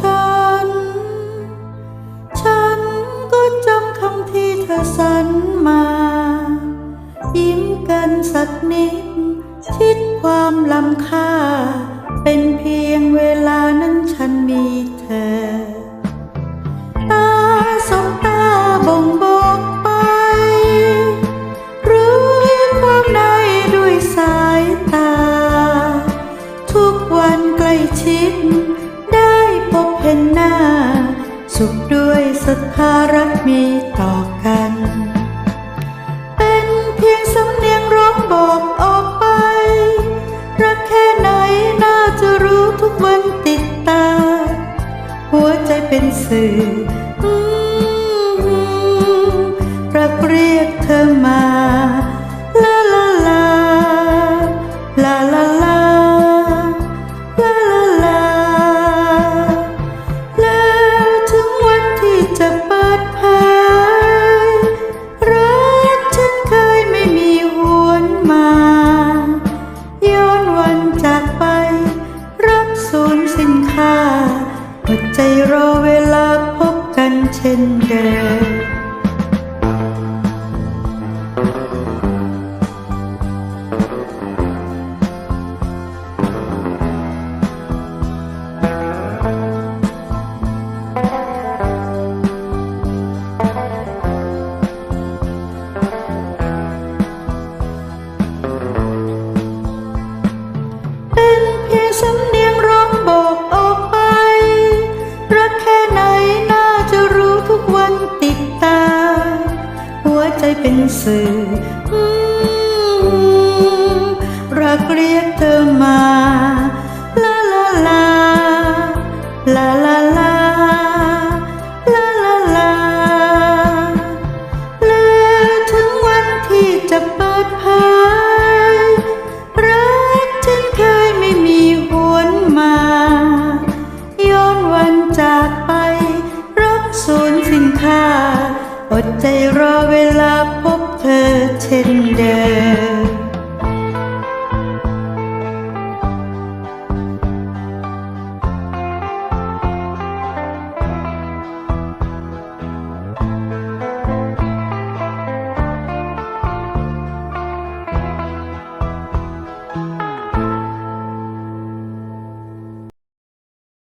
ฉัน ฉันก็จำคำที่เธอสัญมา ยิ้มกันสักนิด คิดความลำค่า เป็นเพียงเวลานั้นฉัน สุขด้วยศรัทธารักมีต่อกัน เป็นเพียงสำเนียงร้องบอกออกไป รักแค่ไหนน่าจะรู้ทุกวันติดตา หัวใจเป็นสื่อ เวลาพบกันเช่นเดิม ใจเป็นสื่อรักเรียกเธอมา ลาลาลา ลาลาลา ลาลาลาแล้วถึงวันที่จะเปิดเผยรักฉันเคยไม่มีหวนมา ย้อนวันจากไป รักสูญสิ้นค่า อดใจรอเวลาพบเธอเช่นเดิม